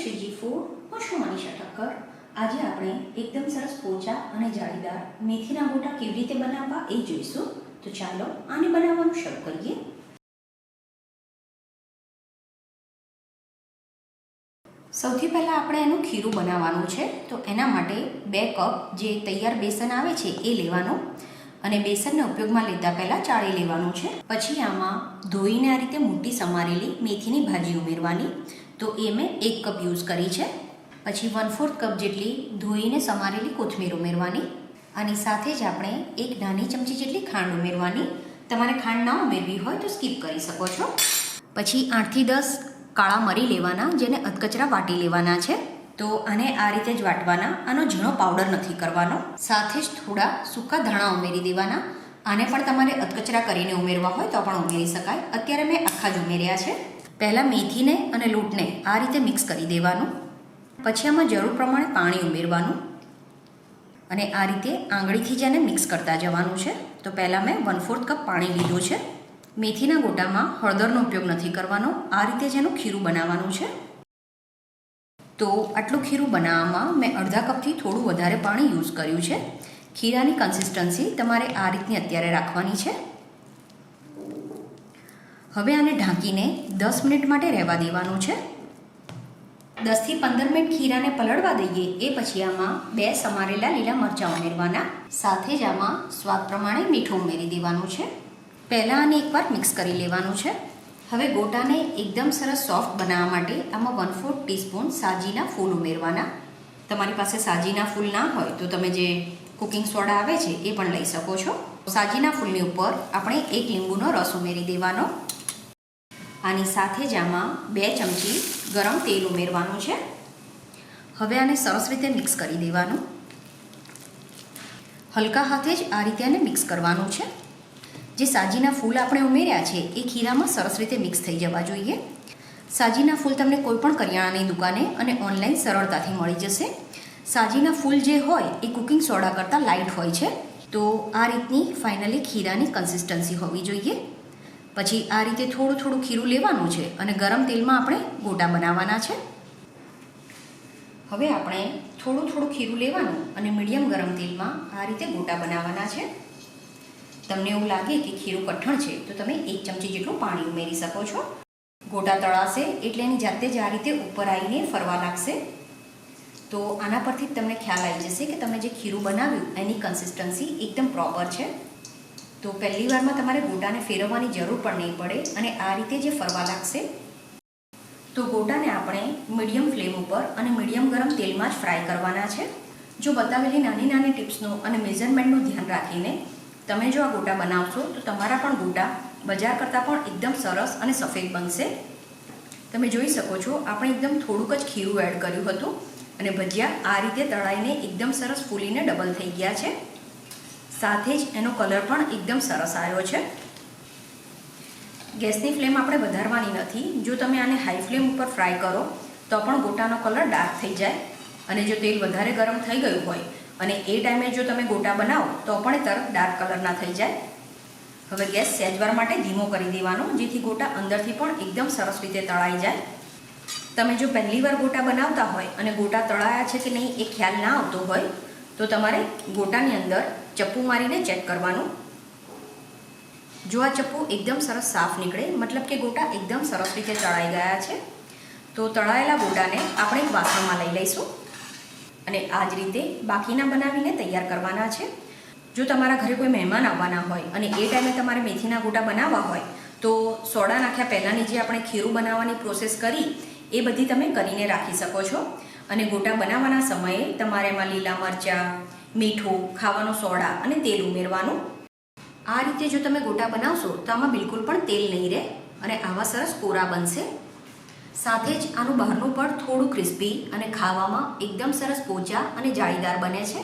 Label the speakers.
Speaker 1: Shriji food હું છું મનીષા ઠક્કર આજે આપણે એકદમ સરસ પોચા અને જાળીદાર મેથીના ગોટા કેવી રીતે બનાવવા એ જોઈશું. તો ચાલો આને બનાવવાનું શરૂ કરીએ. સૌથી પહેલાં આપણે એનું ખીરું બનાવવાનું છે. તો એના માટે બે કપ જે તૈયાર બેસન આવે છે એ લેવાનું અને બેસનને ઉપયોગમાં લેતા પહેલાં ચાળી લેવાનું છે. પછી આમાં ધોઈને આ રીતે મોટી સમારેલી મેથીની ભાજી ઉમેરવાની. તો એ મેં એક કપ યુઝ કરી છે. પછી વન ફોર્થ કપ જેટલી ધોઈને સમારેલી કોથમીર ઉમેરવાની. અને સાથે જ આપણે એક નાની ચમચી જેટલી ખાંડ ઉમેરવાની. તમારે ખાંડ ના ઉમેરવી હોય તો સ્કીપ કરી શકો છો. પછી આઠથી દસ કાળા મરી લેવાના, જેને અધકચરા વાટી લેવાના છે. તો આને આ રીતે જ વાટવાના. આનો ઝીણો પાવડર નથી કરવાનો. સાથે જ થોડા સૂકા ધાણા ઉમેરી દેવાના. આને પણ તમારે અધકચરા કરીને ઉમેરવા હોય તો પણ ઉમેરી શકાય. અત્યારે મેં આખા જ ઉમેર્યા છે. પહેલાં મેથીને અને લોટને આ રીતે મિક્સ કરી દેવાનું. પછી આમાં જરૂર પ્રમાણે પાણી ઉમેરવાનું. અને આ રીતે આંગળીથી જ મિક્સ કરતા જવાનું છે. તો પહેલાં મેં વન ફોર્થ કપ પાણી લીધું છે. મેથીના ગોટામાં હળદરનો ઉપયોગ નથી કરવાનો. આ રીતે જ એનું ખીરું બનાવવાનું છે. તો આટલું ખીરું બનાવવામાં મેં અડધા કપથી થોડું વધારે પાણી યુઝ કર્યું છે. ખીરાની કન્સિસ્ટન્સી તમારે આ રીતની અત્યારે રાખવાની છે. હવે આને ઢાંકીને દસ મિનિટ માટે રહેવા દેવાનું છે. દસથી પંદર મિનિટ ખીરાને પલળવા દઈએ, એ પછી આમાં બે સમારેલા લીલા મરચાં ઉમેરવાના, સાથે જ આમાં સ્વાદ પ્રમાણે મીઠું ઉમેરી દેવાનું છે. પહેલાં આને એકવાર મિક્સ કરી લેવાનું છે. હવે ગોટાને એકદમ સરસ સોફ્ટ બનાવવા માટે આમાં વન ફોર્થ ટીસ્પૂન સાજીના ફૂલ ઉમેરવાના. તમારી પાસે સાજીના ફૂલ ના હોય તો તમે જે કુકિંગ સોડા આવે છે એ પણ લઈ શકો છો. સાજીના ફૂલની ઉપર આપણે એક લીંબુનો રસ ઉમેરી દેવાનો. આની સાથે જ આમાં બે ચમચી ગરમ તેલ ઉમેરવાનું છે. હવે આને સરસ રીતે મિક્સ કરી દેવાનું. હલકા હાથે જ આ રીતે આને મિક્સ કરવાનું છે. જે સાજીના ફૂલ આપણે ઉમેર્યા છે, એ ખીરામાં સરસ રીતે મિક્સ થઈ જવા જોઈએ. સાજીના ફૂલ તમને કોઈપણ કરિયાણાની દુકાને અને ઓનલાઈન સરળતાથી મળી જશે. સાજીના ફૂલ જે હોય, એ કુકિંગ સોડા કરતાં લાઇટ હોય છે. તો આ રીતની ફાઇનલી ખીરાની કન્સિસ્ટન્સી હોવી જોઈએ. પછી આ રીતે થોડું થોડું ખીરું લેવાનું છે અને ગરમ તેલમાં આપણે ગોટા બનાવવાના છે. હવે આપણે થોડું થોડું ખીરું લેવાનું અને મીડિયમ ગરમ તેલમાં આ રીતે ગોટા બનાવવાના છે. તમને એવું લાગે કે ખીરું કઠણ છે, તો તમે એક ચમચી જેટલું પાણી ઉમેરી શકો છો. ગોટા તળાશે એટલે એની જાતે જ આ રીતે ઉપર આવીને ફરવા લાગશે. તો આના પરથી તમને ખ્યાલ આવી જશે કે તમે જે ખીરું બનાવ્યું, એની કન્સિસ્ટન્સી એકદમ પ્રોપર છે. તો પહેલી વારમાં તમારે ગોટાને ફેરવવાની જરૂર પણ નહીં પડે અને આ રીતે જે ફરવા લાગશે. તો ગોટાને આપણે મીડિયમ ફ્લેમ ઉપર અને મીડિયમ ગરમ તેલમાં જ ફ્રાય કરવાના છે. જો બતાવેલી નાની નાની ટિપ્સનું અને મેઝરમેન્ટનું ધ્યાન રાખીને તમે જો આ ગોટા બનાવશો, તો તમારા પણ ગોટા બજાર કરતાં પણ એકદમ સરસ અને સફેદ બનશે. તમે જોઈ શકો છો, આપણે એકદમ થોડુંક જ ખીરું એડ કર્યું હતું અને ભજીયા આ રીતે તળાઈને એકદમ સરસ ફૂલીને ડબલ થઈ ગયા છે. સાથે જ એનો કલર પણ એકદમ સરસ આવ્યો છે. ગેસની ફ્લેમ આપણે વધારવાની નથી. જો તમે આને હાઈ ફ્લેમ ઉપર ફ્રાય કરો, તો પણ ગોટાનો કલર ડાર્ક થઈ જાય અને જો તેલ વધારે ગરમ થઈ ગયું હોય અને એ ટાઈમે જો તમે ગોટા બનાવો, તો પણ એ તરત ડાર્ક કલરના થઈ જાય. હવે ગેસ સેજવાર માટે ધીમો કરી દેવાનો, જેથી ગોટા અંદરથી પણ એકદમ સરસ રીતે તળાઈ જાય. તમે જો પહેલી વાર ગોટા બનાવતા હોય અને ગોટા તળાયા છે કે નહીં એ ખ્યાલ ના આવતો હોય, તો તમારે ગોટાની અંદર ચપ્પુ મારીને ચેક કરવાનું. જો આ ચપ્પુ એકદમ સરસ સાફ નીકળે, મતલબ કે ગોટા એકદમ સરસ રીતે તળાઈ ગયા છે, તો તળાયેલા ગોટાને આપણે એક વાસણમાં લઈ લઈશું. અને આ જ રીતે બાકીના બનાવીને તૈયાર કરવાના છે. જો તમારા ઘરે કોઈ મહેમાન આવવાના હોય અને એ ટાઈમે તમારે મેથીના ગોટા બનાવવા હોય, તો સોડા નાખ્યા પહેલાંની જે આપણે ખીરું બનાવવાની પ્રોસેસ કરી, એ બધી તમે કરીને રાખી શકો છો. અને ગોટા બનાવવાના સમયે તમારે એમાં લીલા મરચાં મીઠું, ખાવાનો સોડા અને તેલ ઉમેરવાનું. આ રીતે જો તમે ગોટા બનાવશો તો આમાં બિલકુલ પણ તેલ નહીં રહે અને આવા સરસ કોરા બનશે. સાથે જ આનું બહારનું પણ થોડું ક્રિસ્પી અને ખાવામાં એકદમ સરસ પોચા અને જાળીદાર બને છે.